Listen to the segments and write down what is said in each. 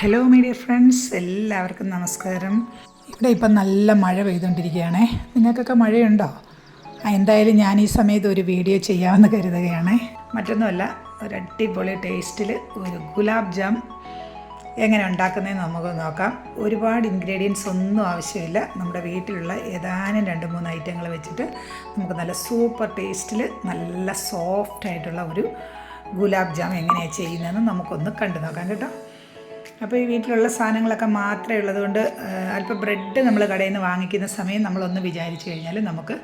Hello my dear friends എല്ലാവർക്കും നമസ്കാരം. ഇവിടെ ഇപ്പം നല്ല മഴ പെയ്തുകൊണ്ടിരിക്കുകയാണേ. നിങ്ങൾക്കൊക്കെ മഴയുണ്ടോ? എന്തായാലും ഞാൻ ഈ സമയത്ത് ഒരു വീഡിയോ ചെയ്യാമെന്ന് കരുതുകയാണ്. മറ്റൊന്നുമല്ല ഒരു അടിപൊളി ടേസ്റ്റിൽ ഒരു ഗുലാബ് ജാം എങ്ങനെ ഉണ്ടാക്കുന്നതെന്ന് നമുക്ക് നോക്കാം. ഒരുപാട് ഇൻഗ്രീഡിയൻസ് ഒന്നും ആവശ്യമില്ല. നമ്മുടെ വീട്ടിലുള്ള ഏതാനും രണ്ട് മൂന്ന് ഐറ്റങ്ങൾ വെച്ചിട്ട് നമുക്ക് നല്ല സൂപ്പർ ടേസ്റ്റിൽ നല്ല സോഫ്റ്റ് ആയിട്ടുള്ള ഒരു ഗുലാബ് ജാം എങ്ങനെയാണ് ചെയ്യുന്നതെന്ന് നമുക്കൊന്ന് കണ്ടു നോക്കാം കേട്ടോ. അപ്പോൾ ഈ വീട്ടിലുള്ള സാധനങ്ങളൊക്കെ മാത്രമേ ഉള്ളതുകൊണ്ട് അല്പം ബ്രെഡ് നമ്മൾ കടയിൽ നിന്ന് വാങ്ങിക്കുന്ന സമയം നമ്മളൊന്ന് വിചാരിച്ചു കഴിഞ്ഞാൽ നമുക്ക്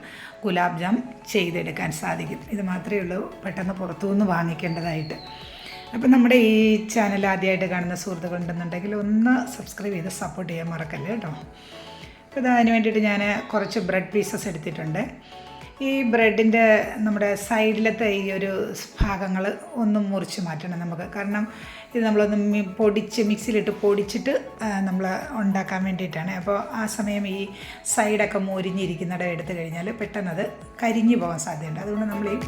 ഗുലാബ് ജാം ചെയ്തെടുക്കാൻ സാധിക്കും. ഇത് മാത്രമേ ഉള്ളൂ. പെട്ടെന്ന് പുറത്തുനിന്ന് വാങ്ങിക്കേണ്ടതായിട്ട്. അപ്പം നമ്മുടെ ഈ ചാനൽ ആദ്യമായിട്ട് കാണുന്ന സുഹൃത്തുക്കൾ ഉണ്ടെന്നുണ്ടെങ്കിൽ ഒന്ന് സബ്സ്ക്രൈബ് ചെയ്ത് സപ്പോർട്ട് ചെയ്യാൻ മറക്കല്ലേ കേട്ടോ. അപ്പോൾ അതിന് വേണ്ടിയിട്ട് ഞാൻ കുറച്ച് ബ്രെഡ് പീസസ് എടുത്തിട്ടുണ്ട്. ഈ ബ്രെഡിന്റെ നമ്മുടെ സൈഡിലത്തെ ഈ ഒരു ഭാഗങ്ങൾ ഒന്ന് മുറിച്ച് മാറ്റണം നമുക്ക്. കാരണം ഇത് നമ്മളൊന്ന് പൊടിച്ച് മിക്സിയിലിട്ട് പൊടിച്ചിട്ട് നമ്മൾ ഉണ്ടാക്കാൻ വേണ്ടിയിട്ടാണ്. അപ്പോൾ ആ സമയം ഈ സൈഡൊക്കെ മുരിഞ്ഞിരിക്കുന്നിടം എടുത്തു കഴിഞ്ഞാൽ പെട്ടെന്നത് കരിഞ്ഞു പോകാൻ സാധ്യതയുണ്ട്. അതുകൊണ്ട് നമ്മൾ ഈ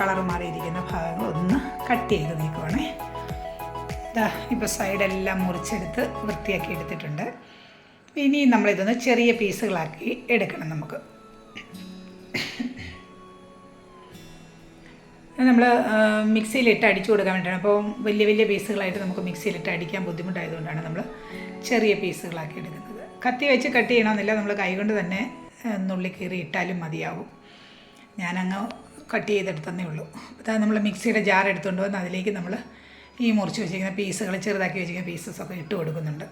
കളർ മാറിയിരിക്കുന്ന ഭാഗങ്ങൾ ഒന്ന് കട്ട് ചെയ്ത് നീക്കുവാണേ. ഇതാ ഇപ്പോൾ സൈഡെല്ലാം മുറിച്ചെടുത്ത് വൃത്തിയാക്കി എടുത്തിട്ടുണ്ട്. ഇനി നമ്മളിതൊന്ന് ചെറിയ പീസുകളാക്കി എടുക്കണം നമുക്ക്. നമ്മൾ മിക്സിയിലിട്ട് അടിച്ചു കൊടുക്കാൻ വേണ്ടിയിട്ടാണ്. അപ്പോൾ വലിയ വലിയ പീസുകളായിട്ട് നമുക്ക് മിക്സിയിലിട്ട് അടിക്കാൻ ബുദ്ധിമുട്ടായതുകൊണ്ടാണ് നമ്മൾ ചെറിയ പീസുകളാക്കി എടുക്കുന്നത്. കത്തി വെച്ച് കട്ട് ചെയ്യണമെന്നില്ല. നമ്മൾ കൈകൊണ്ട് തന്നെ നുള്ളി കീറി ഇട്ടാലും മതിയാവും. ഞാനങ്ങ് കട്ട് ചെയ്തെടുത്തന്നേ ഉള്ളൂ. അതായത് നമ്മൾ മിക്സിയുടെ ജാർ എടുത്തുകൊണ്ട് വന്ന് അതിലേക്ക് നമ്മൾ ഈ മുറിച്ച് വെച്ചിരിക്കുന്ന പീസുകൾ ചെറുതാക്കി വെച്ചിരിക്കുന്ന പീസസൊക്കെ ഇട്ട് കൊടുക്കുന്നുണ്ട്.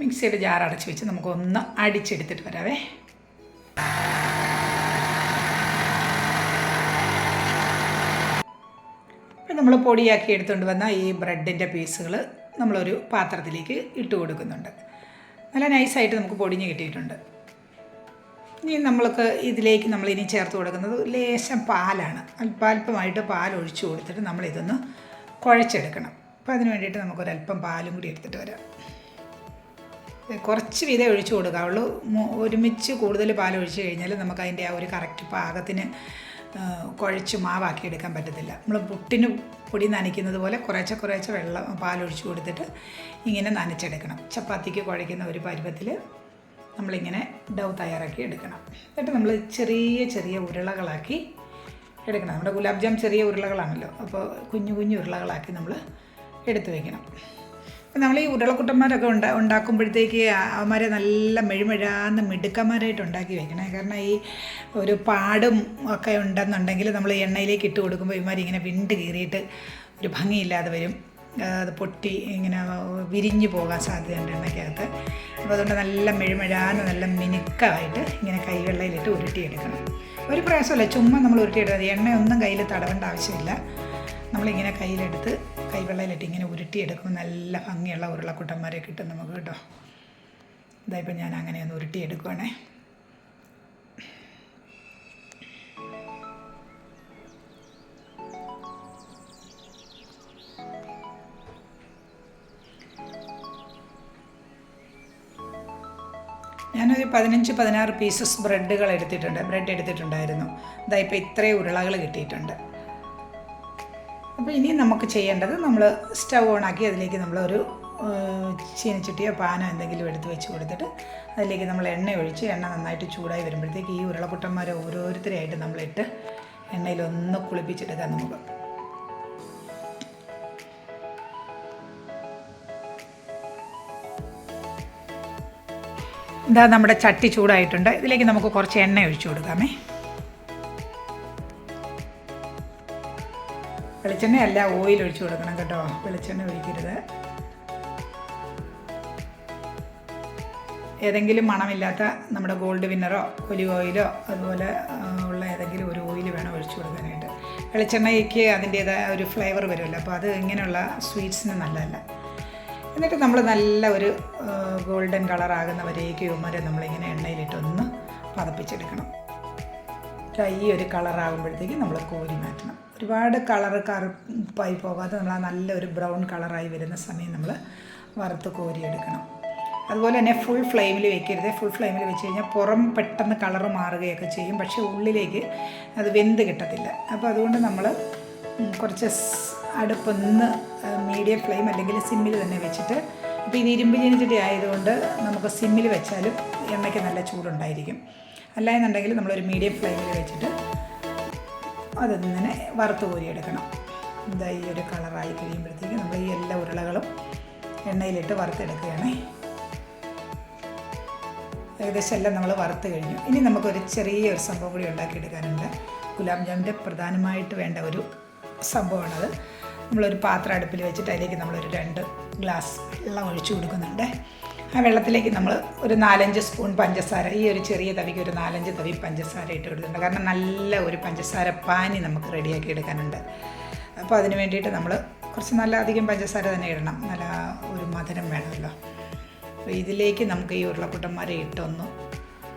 മിക്സിയുടെ ജാർ അടച്ച് വെച്ച് നമുക്കൊന്ന് അടിച്ചെടുത്തിട്ട് വരാവേ. നമ്മൾ പൊടിയാക്കി എടുത്തുകൊണ്ട് വന്ന ഈ ബ്രെഡിന്റെ പീസുകൾ നമ്മളൊരു പാത്രത്തിലേക്ക് ഇട്ട് കൊടുക്കുന്നുണ്ട്. നല്ല നൈസായിട്ട് നമുക്ക് പൊടിഞ്ഞ് കിട്ടിയിട്ടുണ്ട്. ഇനി നമ്മൾക്ക് ഇതിലേക്ക് നമ്മൾ ഇനി ചേർത്ത് കൊടുക്കുന്നത് ലേശം പാലാണ്. അല്പാൽപമായിട്ട് പാൽ ഒഴിച്ചു കൊടുത്തിട്ട് നമ്മളിതൊന്ന് കുഴച്ചെടുക്കണം. അപ്പോൾ അതിന് വേണ്ടിയിട്ട് നമുക്കൊരല്പം പാലും കൂടി എടുത്തിട്ട് വരാം. കുറച്ച് വീതം ഒഴിച്ചു കൊടുക്കാവുള്ളൂ. ഒരുമിച്ച് കൂടുതൽ പാൽ ഒഴിച്ച് കഴിഞ്ഞാൽ നമുക്ക് അതിന്റെ ആ ഒരു കറക്റ്റ് പാകത്തിന് കുഴച്ച് മാവാക്കി എടുക്കാൻ പറ്റത്തില്ല. നമ്മൾ പുട്ടിന് പൊടി നനയ്ക്കുന്നത് പോലെ കുറേശ്ശെ കുറേശ്ശെ വെള്ളം പാലൊഴിച്ച് കൊടുത്തിട്ട് ഇങ്ങനെ നനച്ചെടുക്കണം. ചപ്പാത്തിക്ക് കുഴയ്ക്കുന്ന ഒരു പരുവത്തിൽ നമ്മളിങ്ങനെ ഡൗ തയ്യാറാക്കി എടുക്കണം. എന്നിട്ട് നമ്മൾ ചെറിയ ചെറിയ ഉരുളകളാക്കി എടുക്കണം. നമ്മുടെ ഗുലാബ് ജാം ചെറിയ ഉരുളകളാണല്ലോ. അപ്പോൾ കുഞ്ഞു കുഞ്ഞു ഉരുളകളാക്കി നമ്മൾ എടുത്തു വയ്ക്കണം അപ്പം നമ്മൾ ഈ ഉരുളക്കുട്ടന്മാരൊക്കെ ഉണ്ടാ ഉണ്ടാക്കുമ്പോഴത്തേക്ക് അവന്മാരെ നല്ല മെഴുമെഴാന്ന് മിടുക്കന്മാരായിട്ട് ഉണ്ടാക്കി വെക്കണേ. കാരണം ഈ ഒരു പാടും ഒക്കെ ഉണ്ടെന്നുണ്ടെങ്കിൽ നമ്മൾ എണ്ണയിലേക്ക് ഇട്ട് കൊടുക്കുമ്പോൾ ഇവന്മാർ ഇങ്ങനെ വിണ്ട് കീറിയിട്ട് ഒരു ഭംഗിയില്ലാതെ വരും. അത് പൊട്ടി ഇങ്ങനെ വിരിഞ്ഞു പോകാൻ സാധ്യതയുണ്ട് എണ്ണയ്ക്കകത്ത്. അപ്പോൾ അതുകൊണ്ട് നല്ല മെഴുമെഴാന്ന് നല്ല മിനുക്കമായിട്ട് ഇങ്ങനെ കൈവെള്ളയിലിട്ട് ഉരുട്ടിയെടുക്കണം. ഒരു പ്രയാസമല്ല ചുമ്മാ നമ്മൾ ഉരുട്ടിയെടുക്കുന്നത് എണ്ണയൊന്നും കയ്യിൽ തടവേണ്ട ആവശ്യമില്ല. നമ്മളിങ്ങനെ കയ്യിലെടുത്ത് കൈവെള്ളയിലിട്ട് ഇങ്ങനെ ഉരുട്ടിയെടുക്കുമ്പോൾ നല്ല ഭംഗിയുള്ള ഉരുളക്കുട്ടന്മാരെ കിട്ടും നമുക്ക് കേട്ടോ. ഇതായിപ്പോൾ ഞാൻ അങ്ങനെ ഒന്ന് ഉരുട്ടിയെടുക്കുവാണേ. ഞാനൊരു പതിനഞ്ച് പതിനാറ് പീസസ് ബ്രെഡുകൾ എടുത്തിട്ടുണ്ട് ബ്രെഡ് എടുത്തിട്ടുണ്ടായിരുന്നു. ഇതായിപ്പോൾ ഇത്രയും ഉരുളകൾ കിട്ടിയിട്ടുണ്ട്. അപ്പോൾ ഇനി നമുക്ക് ചെയ്യേണ്ടത് നമ്മൾ സ്റ്റവ് ഓണാക്കി അതിലേക്ക് നമ്മളൊരു ചീനച്ചട്ടിയോ പാനോ എന്തെങ്കിലും എടുത്ത് വെച്ച് കൊടുത്തിട്ട് അതിലേക്ക് നമ്മൾ എണ്ണ ഒഴിച്ച് എണ്ണ നന്നായിട്ട് ചൂടായി വരുമ്പോഴത്തേക്ക് ഈ ഉരുളക്കുട്ടന്മാരെ ഓരോരുത്തരെയായിട്ട് നമ്മളിട്ട് എണ്ണയിൽ ഒന്ന് കുളിപ്പിച്ചെടുക്കാം നമുക്ക്. ഇതാ നമ്മുടെ ചട്ടി ചൂടായിട്ടുണ്ട്. ഇതിലേക്ക് നമുക്ക് കുറച്ച് എണ്ണ ഒഴിച്ചു കൊടുക്കാമേ. വെളിച്ചെണ്ണയല്ല ഓയിൽ ഒഴിച്ച് കൊടുക്കണം കേട്ടോ. വെളിച്ചെണ്ണ ഒഴിക്കരുത്. ഏതെങ്കിലും മണമില്ലാത്ത നമ്മുടെ ഗോൾഡ് വിന്നറോ ഒലിവ് ഓയിലോ അതുപോലെ ഉള്ള ഏതെങ്കിലും ഒരു ഓയിൽ വേണം ഒഴിച്ചു കൊടുക്കാനായിട്ട്. വെളിച്ചെണ്ണയ്ക്ക് അതിന്റേതായ ഒരു ഫ്ലേവർ വരുമല്ലോ അപ്പോൾ അത് ഇങ്ങനെയുള്ള സ്വീറ്റ്സിന് നല്ലതല്ല. എന്നിട്ട് നമ്മൾ നല്ല ഒരു ഗോൾഡൻ കളറാകുന്നവരേക്ക് വരെ നമ്മളിങ്ങനെ എണ്ണയിലിട്ടൊന്ന് പതപ്പിച്ചെടുക്കണം. ഈ ഒരു കളറാകുമ്പോഴത്തേക്ക് നമ്മൾ കോരി മാറ്റണം. ഒരുപാട് കളർ കറുപ്പായി പോകാതെ നമ്മൾ ആ നല്ലൊരു ബ്രൗൺ കളറായി വരുന്ന സമയം നമ്മൾ വറുത്ത് കോരിയെടുക്കണം. അതുപോലെ തന്നെ ഫുൾ ഫ്ലെയിമിൽ വെക്കരുത്. ഫുൾ ഫ്ലെയിമിൽ വെച്ച് കഴിഞ്ഞാൽ പുറം പെട്ടെന്ന് കളർ മാറുകയൊക്കെ ചെയ്യും. പക്ഷേ ഉള്ളിലേക്ക് അത് വെന്ത് കിട്ടത്തില്ല. അപ്പോൾ അതുകൊണ്ട് നമ്മൾ കുറച്ച് അടുപ്പൊന്ന് മീഡിയം ഫ്ലെയിം അല്ലെങ്കിൽ സിമ്മിൽ തന്നെ വെച്ചിട്ട് ഇപ്പോൾ ഇത് ഇരുമ്പ് ആയതുകൊണ്ട് നമുക്ക് സിമ്മിൽ വെച്ചാലും എണ്ണയ്ക്ക് നല്ല ചൂടുണ്ടായിരിക്കും. അല്ല എന്നുണ്ടെങ്കിൽ നമ്മളൊരു മീഡിയം ഫ്ലെയിമിൽ വെച്ചിട്ട് അതിങ്ങനെ വറുത്ത് കോരിയെടുക്കണം. ഇതാ ഈ ഒരു കളറായി കഴിയുമ്പോഴത്തേക്ക് നമ്മൾ ഈ എല്ലാ ഉരുളകളും എണ്ണയിലിട്ട് വറുത്തെടുക്കുകയാണ്. ഏകദേശം എല്ലാം നമ്മൾ വറുത്ത് കഴിഞ്ഞു. ഇനി നമുക്കൊരു ചെറിയ ഒരു സംഭവം കൂടി ഉണ്ടാക്കിയെടുക്കാനുണ്ട്. ഗുലാബ് ജാമിന്റെ പ്രധാനമായിട്ട് വേണ്ട ഒരു സംഭവമാണത്. നമ്മളൊരു പാത്രം അടുപ്പിൽ വെച്ചിട്ട് അതിലേക്ക് നമ്മളൊരു രണ്ട് ഗ്ലാസ് വെള്ളം ഒഴിച്ചു കൊടുക്കുന്നുണ്ട്. ആ വെള്ളത്തിലേക്ക് നമ്മൾ ഒരു നാലഞ്ച് സ്പൂൺ പഞ്ചസാര ഈ ഒരു ചെറിയ തവിക്ക് ഒരു നാലഞ്ച് തവി പഞ്ചസാര ഇട്ട് കൊടുത്തിട്ടുണ്ട്. കാരണം നല്ല ഒരു പഞ്ചസാര പാനി നമുക്ക് റെഡിയാക്കി എടുക്കാനുണ്ട്. അപ്പോൾ അതിന് വേണ്ടിയിട്ട് നമ്മൾ കുറച്ച് നല്ല അധികം പഞ്ചസാര തന്നെ ഇടണം. നല്ല ഒരു മധുരം വേണമല്ലോ. അപ്പോൾ ഇതിലേക്ക് നമുക്ക് ഈ ഉരുളക്കുട്ടന്മാരെ ഇട്ടൊന്ന്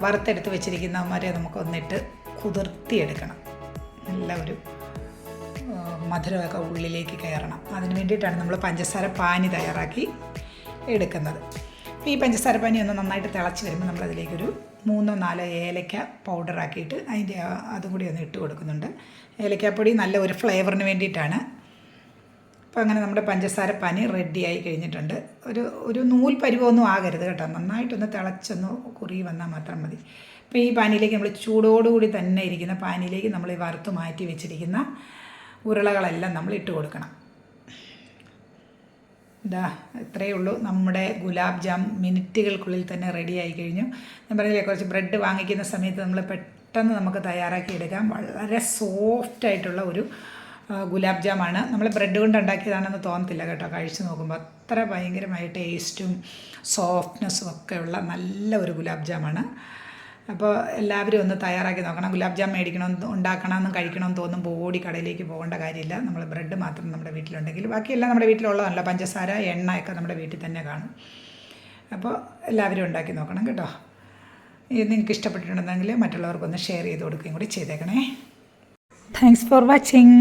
വറുത്തെടുത്ത് വെച്ചിരിക്കുന്നവന്മാരെ നമുക്കൊന്നിട്ട് കുതിർത്തിയെടുക്കണം. നല്ല ഒരു മധുരമൊക്കെ ഉള്ളിലേക്ക് കയറണം. അതിന് വേണ്ടിയിട്ടാണ് നമ്മൾ പഞ്ചസാര പാനി തയ്യാറാക്കി എടുക്കുന്നത്. ഈ പഞ്ചസാര പനി ഒന്ന് നന്നായിട്ട് തിളച്ച് വരുമ്പോൾ നമ്മളതിലേക്കൊരു മൂന്നോ നാലോ ഏലക്ക പൗഡറാക്കിയിട്ട് അതിന്റെ അതും കൂടി ഒന്ന് ഇട്ട് കൊടുക്കുന്നുണ്ട്. ഏലക്കാപ്പൊടി നല്ല ഒരു ഫ്ലേവറിന് വേണ്ടിയിട്ടാണ്. അപ്പോൾ അങ്ങനെ നമ്മുടെ പഞ്ചസാര പനി റെഡിയായി കഴിഞ്ഞിട്ടുണ്ട്. ഒരു ഒരു നൂൽ പരുവമൊന്നും ആകരുത് കേട്ടോ. നന്നായിട്ടൊന്ന് തിളച്ചൊന്ന് കുറുകി വന്നാൽ മാത്രം മതി. അപ്പോൾ ഈ പാനിയിലേക്ക് നമ്മൾ ചൂടോടുകൂടി തന്നെ ഇരിക്കുന്ന പാനിയിലേക്ക് നമ്മൾ ഈ വറുത്ത് മാറ്റി വെച്ചിരിക്കുന്ന ഉരുളകളെല്ലാം നമ്മൾ ഇട്ട് കൊടുക്കണം. ഇതാ ഇത്രയേ ഉള്ളൂ. നമ്മുടെ ഗുലാബ് ജാം മിനിറ്റുകൾക്കുള്ളിൽ തന്നെ റെഡി ആയി കഴിഞ്ഞു. ഞാൻ പറഞ്ഞില്ലേ കുറച്ച് ബ്രെഡ് വാങ്ങിക്കുന്ന സമയത്ത് നമ്മൾ പെട്ടെന്ന് നമുക്ക് തയ്യാറാക്കി എടുക്കാം. വളരെ സോഫ്റ്റ് ആയിട്ടുള്ള ഒരു ഗുലാബ് ജാമാണ് നമ്മൾ ബ്രെഡ് കൊണ്ട് ഉണ്ടാക്കിയതാണെന്ന് തോന്നത്തില്ല കേട്ടോ. കഴിച്ചു നോക്കുമ്പോൾ അത്ര ഭയങ്കരമായ ടേസ്റ്റും സോഫ്റ്റ്നെസ്സും ഒക്കെയുള്ള നല്ല ഒരു ഗുലാബ് ജാമാണ്. അപ്പോൾ എല്ലാവരും ഒന്ന് തയ്യാറാക്കി നോക്കണം. ഗുലാബ് ജാം മേടിക്കണം ഉണ്ടാക്കണമെന്നും കഴിക്കണമെന്ന് തോന്നുമ്പോൾ ഓടി കടയിലേക്ക് പോകേണ്ട കാര്യമില്ല. നമ്മൾ ബ്രെഡ് മാത്രം നമ്മുടെ വീട്ടിലുണ്ടെങ്കിൽ. ബാക്കിയെല്ലാം നമ്മുടെ വീട്ടിലുള്ളതല്ല പഞ്ചസാര എണ്ണയൊക്കെ നമ്മുടെ വീട്ടിൽ തന്നെ കാണും. അപ്പോൾ എല്ലാവരും ഉണ്ടാക്കി നോക്കണം കേട്ടോ. ഇത് നിങ്ങൾക്ക് ഇഷ്ടപ്പെട്ടിട്ടുണ്ടെങ്കിൽ മറ്റുള്ളവർക്കൊന്ന് ഷെയർ ചെയ്ത് കൊടുക്കുകയും കൂടി ചെയ്തേക്കണേ. Thanks for watching